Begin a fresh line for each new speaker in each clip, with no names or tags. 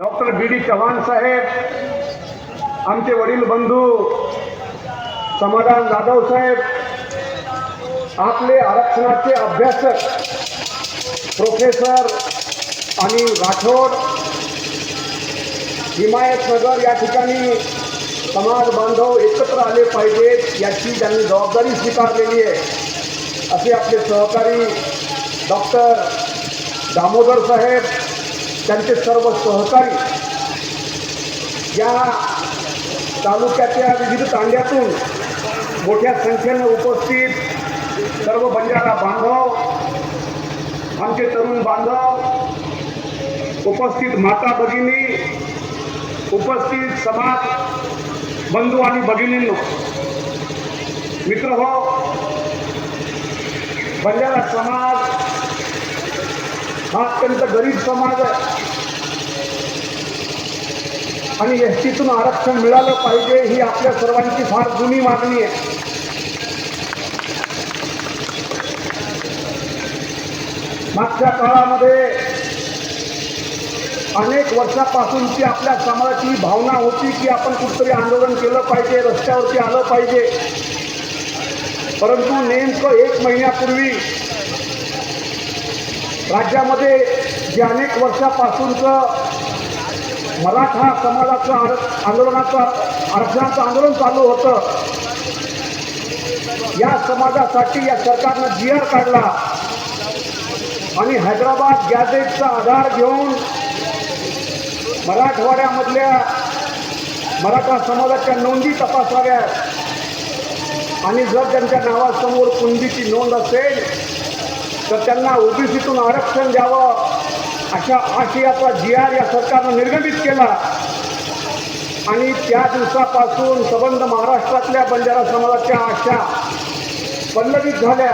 Doctor B D Chavan साहेब आमचे वडील बंधू समाधान जाधव साहेब आपले आरक्षणाचे अभ्यासक प्रोफेसर अनिल राठोड हिमायतनगर या ठिकाणी समाज बांधव एकत्र आले पाहिजेत याची त्यांनी जबाबदारी स्वीकारलेली आहे. असे आपले सहकारी डॉक्टर दामोदर साहेब त्यांचे सर्व सहकारी या तालुक्याच्या विविध तांड्यातून मोठ्या संख्येनं उपस्थित सर्व बंजारा बांधव आमचे तरुण बांधव उपस्थित माता भगिनी उपस्थित समाज बंधू आणि भगिनींनो मित्र हो बंजारा समाज हा अत्यंत गरीब समाज आहे. आणि एस टीतून आरक्षण मिळालं पाहिजे ही आपल्या सर्वांची फार जुनी मागणी आहे. मागच्या काळामध्ये अनेक वर्षापासूनची आपल्या समाजाची भावना होती की आपण कुठतरी आंदोलन केलं पाहिजे रस्त्यावरती आलं पाहिजे. परंतु नेमकं एक महिन्यापूर्वी राज्यामध्ये जे अनेक वर्षापासूनचं मराठा समाजाचं आर आंदोलनाचं आरक्षणाचं आंदोलन चालू होतं या समाजासाठी या सरकारनं जी आर काढला आणि हैदराबाद गॅझेटचा आधार घेऊन मराठवाड्यामधल्या मराठा समाजाच्या नोंदी तपासाव्या आणि जर त्यांच्या नावासमोर कुंडीची नोंद असेल तर त्यांना ओबीसीतून आरक्षण द्यावं अशा आशियाचा जी आर या सरकारनं निर्गमित केला. आणि त्या दिवसापासून संबंध महाराष्ट्रातल्या बंजारा समाजाच्या आशा पल्लवित झाल्या.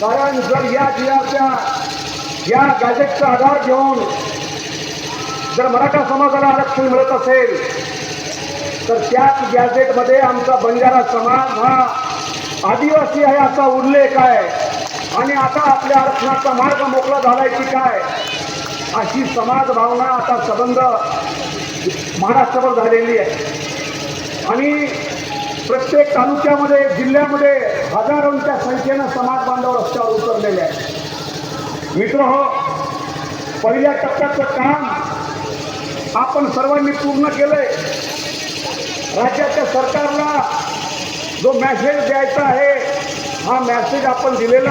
कारण जर या जी आरच्या या गॅजेटचा आधार घेऊन जर मराठा समाजाला आरक्षण मिळत असेल तर त्याच गॅजेटमध्ये आमचा बंजारा समाज हा आदिवासी आहे असा उल्लेख आहे. आणि आता आपल्या आरक्षणाचा मार्ग मोकळा झालाय की काय? अशी समाज भावना आता संबंध महाराष्ट्रावर झालेली आहे. आणि प्रत्येक तालुक्यामध्ये जिल्ह्यामध्ये हजारोंच्या संख्येनं समाज बांधव रस्त्यावर उतरलेले आहेत. मित्र हो पहिल्या टप्प्याचं काम आपण सर्वांनी पूर्ण केलंय. राज्याच्या सरकारला जो मॅसेज द्यायचा आहे हा मॅसेज आपण दिलेला आहे.